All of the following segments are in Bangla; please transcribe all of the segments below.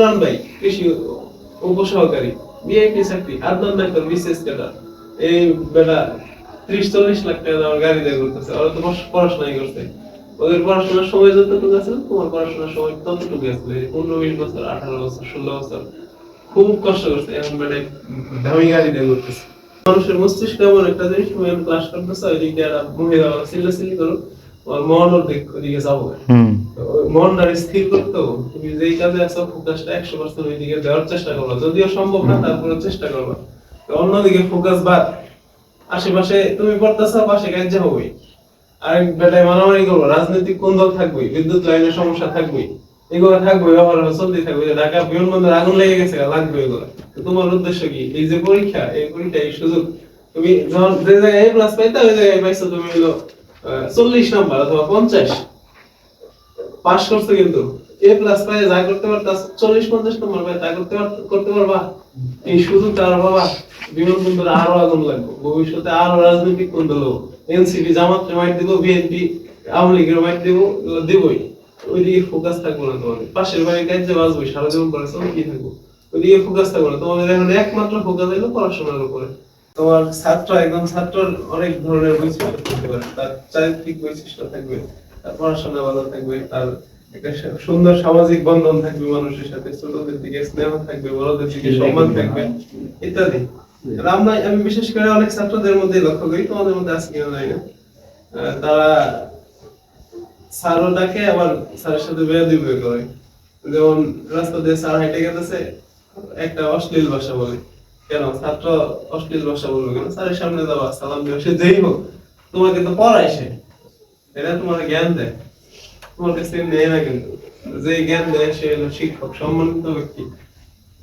ইমরান ভাই, কৃষি উপসহকারী বিআইপি চাকরি, আদনান ডাক্তার বিশেষ ক্যাডার এই বেটা ত্রিশ, চল্লিশ লাখ টাকা আমার গাড়ি দিয়ে করতেছে ওরা তো পড়াশ- পড়াশোনাই করছে। ওদের পড়াশোনার সময় যতটুকু আছে, তোমার পড়াশোনার সময় ততটুকু আছে। পনেরো বছর, আঠারো বছর, ষোলো বছর, খুব কষ্ট করছে এখন বেটা দামি গাড়ি দিয়ে করতেছে মানুষের মস্তিষ্ক এমন একটা জিনিস, তুমি ক্লাস করতেছো, ওইদিকে একটা মহিলা সিল্লা সিল্লি করো ওর মন ওর দিক যাব। মনটা স্থির করতো তুমি যেই কাজে আছো ফোকাসটা একশো পার্সেন্ট ওই দিকে দেওয়ার চেষ্টা করবা। যদিও সম্ভব না তারপরে চেষ্টা করবা। অন্যদিকে ফোকাস বাদ। আশেপাশে তুমি পাশে বেটায় মারামারি করব। রাজনৈতিক কোন্দল থাকবে বিদ্যুৎ লাইনের সমস্যা থাকবে এগুলো থাকবে ব্যবহার চলতে থাকবে। ঢাকা বিমানবন্দরে আগুন লেগে গেছে, লাগবে এগুলো। তোমার উদ্দেশ্য কি? এই যে পরীক্ষা, এই পরীক্ষা এই সুযোগ। তুমি যখন যে জায়গায় এ প্লাস পাইতে, ওই জায়গায় পাইছো তুমি হলো চল্লিশ নাম্বার অথবা পঞ্চাশ। পাস করছ কিন্তু। এ প্লাস পাই যা করতে পারতা চল্লিশ পঞ্চাশ নম্বর পাই তা করতে করতে পারবা। এই সুযোগটা আর বাবা বিমানবন্দরে আরও আগুন লাগবে। ভবিষ্যতে আরও রাজনৈতিক কোন এনসিপি জামাত মাইট দিব বিএনপি আওয়ামী লীগের মাইট দিব দিবই। ওইদিকে ফোকাস থাকব না তোমাদের। পাশের বাড়ির কাজ যে বাঁচবই সারা জীবন করেছ কি থাকব? ওইদিকে ফোকাস থাকব না। তোমাদের এখন একমাত্র ফোকাস হলো পড়াশোনার উপরে। তোমার ছাত্র একদম ছাত্র অনেক ধরনের বৈশিষ্ট্য থাকতে পারে। তার চারিত্রিক বৈশিষ্ট্য থাকবে। তার পড়াশোনা ভালো থাকবে তার একটা সুন্দর সামাজিক বন্ধন থাকবে মানুষের সাথে ছোটদের দিকে স্নেহ থাকবে বড়দের দিকে সম্মান থাকবে। ইত্যাদি। আমরা আমি বিশেষ করে অনেক ছাত্রদের মধ্যে লক্ষ্য করি তোমাদের মধ্যে আছে কিনা জানি না। তারা স্যারও ডাকে আবার স্যারের সাথে বয়ে করে। যেমন রাস্তা দিয়ে স্যার হেঁটে গেছে একটা অশ্লীল ভাষা বলে। কেন? ছাত্র অশ্লীল ভাষা বলবে কেন? স্যারের সামনে যাওয়া সালাম দেওয়া সে যেই হোক তোমাকে তো পড়ায় সে। এটা তোমার জ্ঞান দেয়। তোমার কাছ থেকে নেয় না কিন্তু। যে জ্ঞান দেয়, সে হলো শিক্ষক, সম্মানিত ব্যক্তি।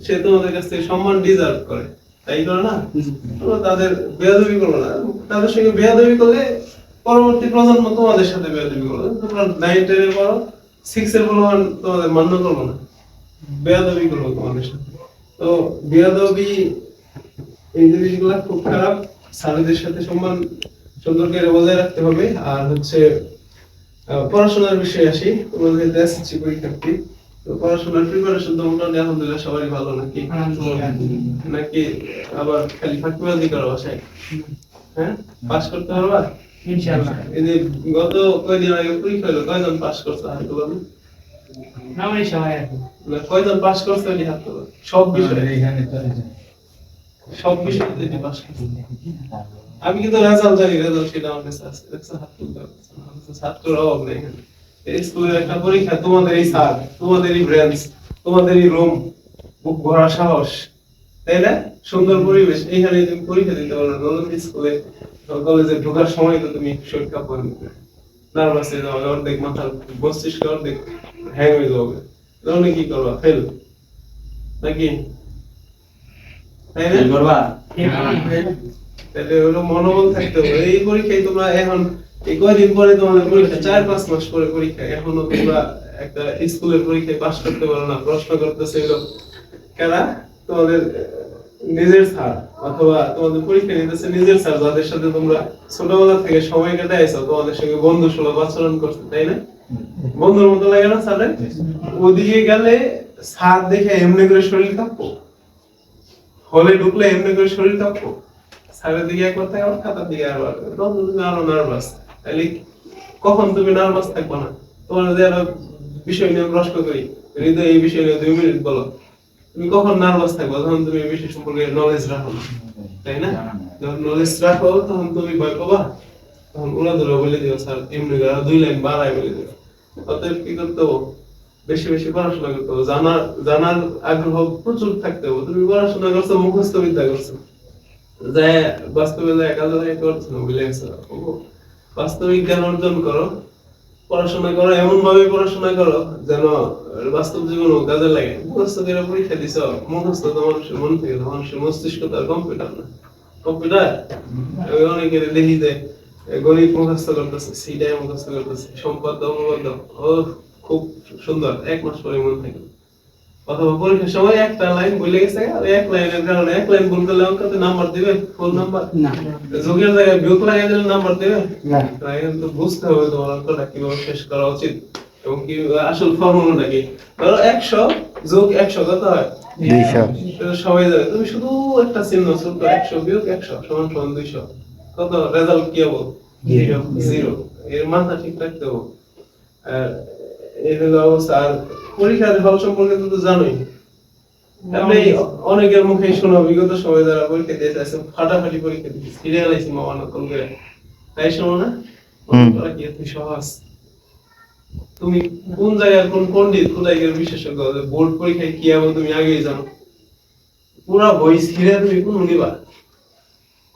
সে তোমাদের কাছ থেকে সম্মান ডিজার্ভ করে। তাই না? তাদের বেয়াদবি না। তাদের সঙ্গে বেয়াদবি করলে পরবর্তী প্রজন্ম তোমাদের সাথে বেয়াদবি করবে। তোমরা নাইন টেনে পড়ো সিক্স এর তোমাদের মান্য করব না। বেয়াদবি করব তোমাদের সাথে। তো বেয়াদবি এই জিনিসগুলা খুব খারাপ। স্যারেদের সাথে সম্মান সুন্দর করে বজায় রাখতে হবে। আর হচ্ছে পড়াশোনার বিষয়ে আসি। তোমাদের এসএসসি পরীক্ষার্থী তো পড়াশোনার প্রিপারেশন তো মোটামুটি আলহামদুলিল্লাহ সবারই ভালো নাকি? নাকি আবার খালি ফাঁকিবাজি করো বাসায়? হ্যাঁ? পাস করতে পারবা? ইনশাআল্লাহ। এই যে গত কয়দিন আগে পরীক্ষা হলো কয়জন পাস করছে হাত তোলো নামে সবাই আছে না, কয়জন পাস করছে ওই হাত সব বিষয়ে। সব বিষয়ে যদি পাস করছে। আমি কিন্তু রেজাল্ট জানি রেজাল্ট সেটা আমার কাছে আছে দেখছ হাত তুলতে পারছে না। আমার কাছে ছাত্রের অভাব নেই এখানে এই স্কুলের একটা পরীক্ষা তোমাদের এই স্যার তোমাদের এই ব্রেঞ্চ তোমাদের এই রুম বুক ভরা সাহস তাই না? সুন্দর পরিবেশ এইখানে তুমি পরীক্ষা দিতে পারো না নতুন স্কুলে কলেজে ঢোকার সময় তো তুমি শরীর পড়ে নার্ভাস হয়ে যাবে অর্ধেক মাথার মস্তিষ্ক অর্ধেক হ্যাং হয়ে যাবে তখন কি করবা? ফেল নাকি? তাই না? তাহলে হলো মনোবল থাকতে হবে। এই পরীক্ষায় তোমরা এখন এই কয়দিন পরে তোমাদের পরীক্ষা? চার পাঁচ মাস পরে পরীক্ষা। এখনও তোমরা একটা স্কুলের পরীক্ষায় পাশ করতে পারো না প্রশ্ন করতেছে এগুলো কারা? তোমাদের নিজের স্যার অথবা তোমাদের পরীক্ষা নিতেছে নিজের স্যার যাদের সাথে তোমরা ছোটবেলা থেকে সময় কাটাইছো তোমাদের সঙ্গে বন্ধু সুলভ আচরণ করছে তাই না? বন্ধুর মতো লাগে না স্যারের? ওদিকে গেলে স্যার দেখে এমনি করে শরীর কাঁপবো। হলে ঢুকলে এমনি করে শরীর কাঁপবো। দিকে থাকে আবার খাতার দিকে তখন তুমি আরও নার্ভাস তাহলে কখন তুমি নার্ভাস থাকবে না? তোমার যদি আরও বিষয় নিয়ে প্রশ্ন করি হৃদয় এই বিষয় নিয়ে দুই মিনিট বলো তুমি কখন নার্ভাস থাকবে? যখন তুমি এই বিষয় সম্পর্কে নলেজ রাখো না তাই না? যখন নলেজ রাখো তখন তুমি ভয় পাবা। তখন উড়া ধরে বলে দিও স্যার এমনি করে দুই লাইন বাড়ায় বলে দিও। অতএব কি করতে হবে? বেশি বেশি পড়াশোনা করতে হবে। জানার জানার আগ্রহ প্রচুর থাকতে হবে। তুমি পড়াশোনা করছ মুখস্থ বিদ্যা করছ। যে বাস্তবে যে করছ না গেছো বাস্তবিক জ্ঞান অর্জন করো পড়াশোনা করো এমন ভাবে পড়াশোনা করো যেন বাস্তব জীবন কাজে লাগে। মুখস্থ করে পরীক্ষা দিছ মুখস্থ তো মানুষের মন থেকে মানুষের মস্তিষ্ক তো আর কম্পিউটার না। কম্পিউটার আমি অনেকের দেখি যে গণিত মুখস্থ করতেছে সিটাই মুখস্থ করতেছে সম্পদ ও খুব সুন্দর এক মাস পরে মন থাকে। অথবা পরীক্ষার সময় একটা লাইন ভুলে গেছে আর এক লাইনের কারণে এক লাইন ভুল করলে অঙ্কতে নাম্বার দিবে ফুল নাম্বার না। যোগের জায়গায় বিয়োগ লাগিয়ে দিলে নাম্বার দিবে? না। তাই কিন্তু বুঝতে হবে তোমার অঙ্কটা কীভাবে শেষ করা উচিত এবং কি আসল ফর্মুলাটা কি? ধরো একশো যোগ একশো কত হয়? সবাই জানে তুমি শুধু একটা চিহ্ন ছোট্ট একশো বিয়োগ একশো সমান সমান দুইশো। কত? রেজাল্ট কি হব. জিরো এর মাথা ঠিক রাখতে হব। আর এই হলো অবস্থা আর পরীক্ষার হল সম্পর্কে তো তো জানোই। আপনি অনেকের মুখে শোনো বিগত সময় যারা পরীক্ষা দিয়েছে আছে ফাটাফাটি পরীক্ষা দিয়েছে। সিরিয়াল আইসি মামা নকল করে। তাই শোনো না? ওরা কি এত সহজ। তুমি কোন জায়গার কোন পণ্ডিত কোথায় গেলে বিশেষজ্ঞ? বোর্ড পরীক্ষায় কি হবে তুমি আগেই জানো। পুরা বই ছিঁড়ে তুমি কোন নিবা?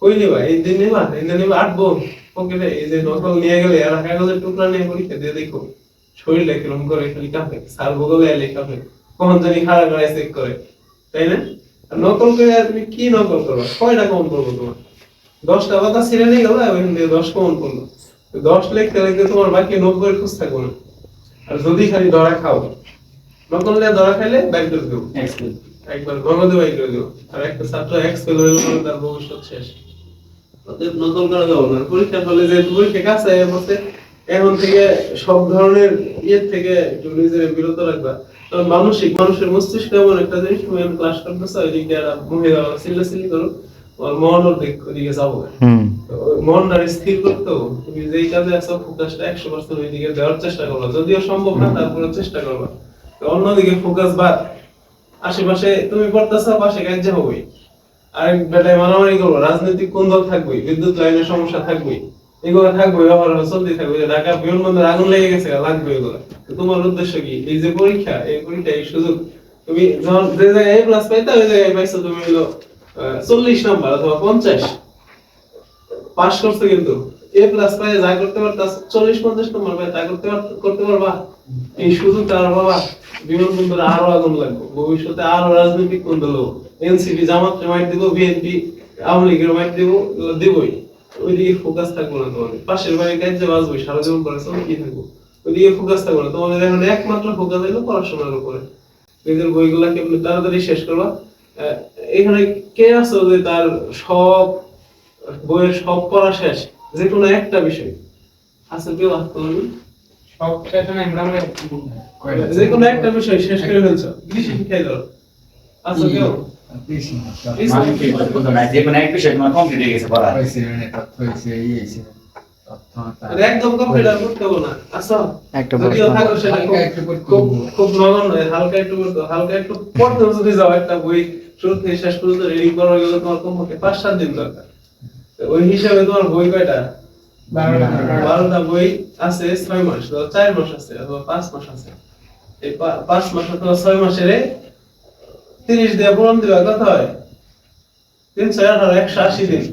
কই নিবা? এই দিন নিবা এই দিন নিবা আটবো পকেটে এই যে নকল নিয়ে গেলে আর কাগজের টুকরা নিয়ে পরীক্ষা দিয়ে দেখো। শরীরটা কিরম করে খালি কাঁপে স্যার বগলে এলে কাঁপে কখন জানি খাড়া করে চেক করে। তাই না? আর নকল করে তুমি কি নকল করো কয়টা কমন করব তোমার? দশটা পাতা ছিঁড়ে নিয়ে গেলো ওইখান থেকে দশ কমন করল দশ লিখতে লিখতে তোমার বাকি নব্বই খুঁজ থাকব না। আর যদি খালি ধরা খাও নকল নিয়ে ধরা খাইলে ব্যাক করে দেবো। একবার নগদে বাই করে দেবো। আর একটা ছাত্র এক্স ফেল হয়ে গেলে তার ভবিষ্যৎ শেষ। অতএব নকল করা যাবে না। পরীক্ষার ফলে যে পরীক্ষা কাছে বসে এখন থেকে সব ধরনের ইয়ে থেকে একটু নিজের বিরত রাখবা। কারণ মানসিক মানুষের মস্তিষ্ক এমন একটা জিনিস তুমি আমি ক্লাস করতেছো ওইদিকে আর মহিলা সিল্লা সিল্লি করো। মন ওর দিক যাব ওই স্থির করতে। তুমি যেই কাজে আছো ফোকাসটা একশো পার্সেন্ট ওই দিকে দেওয়ার চেষ্টা করবা। যদিও সম্ভব না তারপরে চেষ্টা করবা। অন্যদিকে ফোকাস বাদ। আশেপাশে তুমি পড়তেছো পাশে কাজ হবে আরেক বেটায় মারামারি করব। রাজনৈতিক কোন্দল থাকবে বিদ্যুৎ লাইনের সমস্যা থাকবে এগুলো থাকবে চলতে থাকবে। ঢাকা আগুন লেগে গেছে, লাগবে এগুলো। তোমার উদ্দেশ্য কি? এই যে পরীক্ষা, এই পরীক্ষা এই সুযোগ। তুমি যখন যে জায়গায় এ প্লাস ওই জায়গায় পাইছো তুমি হলো চল্লিশ নাম্বার অথবা পঞ্চাশ। পাস করছ কিন্তু। এ প্লাস পাই যা করতে পারতা চল্লিশ, পঞ্চাশ নম্বর পাই তা করতে করতে পারবা। এই সুযোগটা আর বাবা বিমানবন্দরে আরও আগুন লাগবে। ভবিষ্যতে আরও রাজনৈতিক কোন্দল এনসিপি জামাত মাইট দিব বিএনপি আওয়ামী লীগের মাইট দিব দিবই। ওইদিকে ফোকাস থাকব না তোমাদের। পাশের বাড়ির কাজে বাঁচবো সারা জীবন করে চলে কি থাকব? ওইদিকে ফোকাস থাকব না। তোমাদের এখন একমাত্র ফোকাস হলো পড়াশোনার উপরে। নিজের বইগুলা কেমনি তাড়াতাড়ি শেষ করবা? এখানে কে আছো যে তার সব বইয়ের সব পড়া শেষ? যে কোনো একটা বিষয়। আছে কেউ হাত তুলবে? সব আমরা যে কোনো একটা বিষয় শেষ করে ফেলছো। বেশি শিখাই দাও আছে কেউ? হয়ে একদম কমপ্লিট আর করতে হবে না। আচ্ছা একটা যদিও প্রশ্ন। থাকো সেটা খুব- হালকা একটু করতে খুব হবে। খুব হালকা একটু হালকা একটু পড়তে যদি যাও একটা বই শুরু থেকে শেষ পর্যন্ত রিডিং করা গেলে তোমার কমপক্ষে পাঁচ সাত দিন দরকার। ওই হিসাবে তোমার বই কয়টা? বারোটা। বই আছে ছয় মাস চার মাস আছে অথবা পাঁচ মাস আছে। এই পাঁচ মাস অথবা ছয় মাসের তিরিশ দিয়ে পূরণ দিবা কত হয়? তিনশো আঠারো একশো আশি দিন।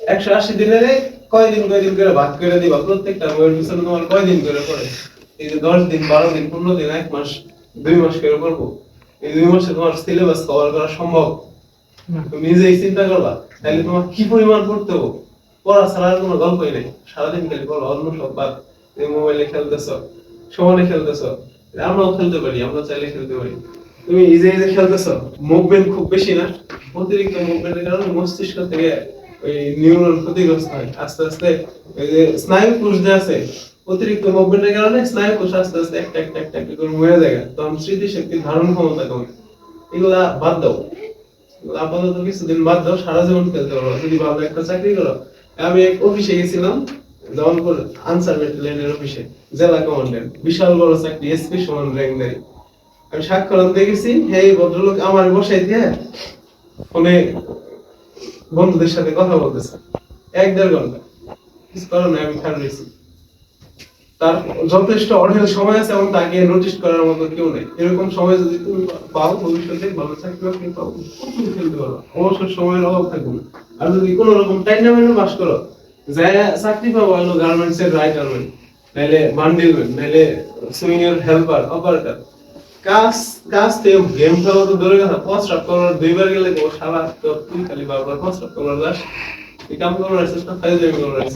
একশো আশি দিনের কয় দিন কয় দিন করে ভাগ করে দিবা? প্রত্যেকটা বইয়ের পিছনে তোমার কয় দিন করে পড়ে? এই যে দশ দিন বারো দিন পনেরো দিন এক মাস দুই মাস করে করব এই দুই মাসে তোমার সিলেবাস কভার করা সম্ভব? তুমি নিজেই চিন্তা করবা তাহলে তোমার কি পরিমাণ পড়তে হবে? পড়া ছাড়া আর কোনো গল্পই নেই। সারাদিন খালি পড়ো অন্য সব বাদ। তুমি মোবাইলে খেলতেছ সমানে খেলতেছ। আমরাও খেলতে পারি আমরা চাইলে খেলতে পারি। তুমি ইজে ইজে খেলতেছ? মুভমেন্ট খুব বেশি না? অতিরিক্ত মুভমেন্টের কারণে মস্তিষ্ক থেকে ওই নিউরন ক্ষতিগ্রস্ত হয়। আস্তে আস্তে ওই যে স্নায়ু কোষ যে আছে, অতিরিক্ত মুভমেন্টের কারণে স্নায়ু কোষ আস্তে আস্তে একটা একটা একটা একটা করে মরে যায়। তখন স্মৃতিশক্তি ধারণ ক্ষমতা কমে। এগুলা বাদ দাও। আপাতত কিছুদিন বাদ দাও, সারা জীবন খেলতে পারো। যদি ভালো একটা চাকরি করো। আমি এক অফিসে গেছিলাম জওয়ানপুর আনসার ব্যাটালিয়নের অফিসে জেলা কমান্ডেন্ট বিশাল বড় চাকরি এসপি সমান র্যাঙ্ক দেয়। আমি সাক্ষর আনতে গেছি এই ভদ্রলোক আমার বসাই দিয়ে ফোনে বন্ধুদের সাথে কথা বলতেছে। এক দেড় ঘণ্টা। কিছু নাই, আমি তার যথেষ্ট সময় আছে এবং তাকে নোটিস করার মতো কেউ নেই। এরকম সময় যদি তুমি পাও, ভবিষ্যতে ভালো চাকরি বাকরি পাও খেলতে পারো অবসর সময়ের অভাব থাকবে না। আর যদি কোনো রকম টাইনামেন্টে বাস করো যায় চাকরি পাবো গার্মেন্টস এর রাইটারম্যান নাইলে বান্ডিলম্যান নাইলে সুইনিয়র হেল্পার অপারেটর কাজ গেম খেলা তো দূরে করার দুইবার গেলে তো তুই খালি বারবার করার এই কাম করার করার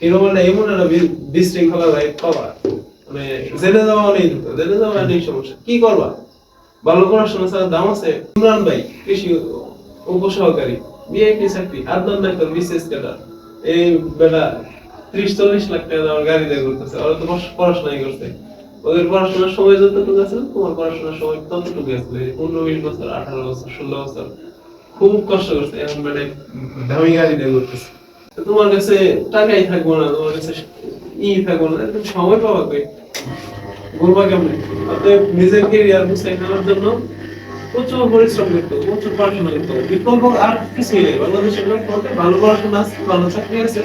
এরকম পাবা। মানে জেলে যাওয়া নেই জেলে যাওয়া নেই সমস্যা। কি করবা? ভালো পড়াশোনা ছাড়া দাম আছে? ইমরান ভাই, কৃষি উপসহকারী বিআইপি চাকরি আদনান ডাক্তার বিসিএস ক্যাডার। এই বেটা ত্রিশ চল্লিশ লাখ টাকা আমার গাড়ি দিয়ে করতেছে ওরা তো পড়াশ- পড়াশোনাই ওদের পড়াশোনার সময় যতটুকু আছে, তোমার পড়াশোনার সময় ততটুকু আছে। পনেরো বছর, আঠারো বছর, ষোলো বছর, খুব কষ্ট করছে, এখন মানে দামি গাড়িটা করতেছে। তোমার কাছে টাকাই থাকব না, তোমার কাছে ই থাকব না সময় পাওয়া কই বলবা কেমনে? অতএব নিজের কেরিয়ার গুছাই নেওয়ার জন্য প্রচুর পরিশ্রম করতে প্রচুর পড়াশোনা করতে বিকল্প আর কিছুই নেই, বাংলাদেশের ভালো পড়াশোনা আছে, ভালো চাকরি আছে,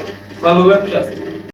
ভালো ব্যবসা আছে।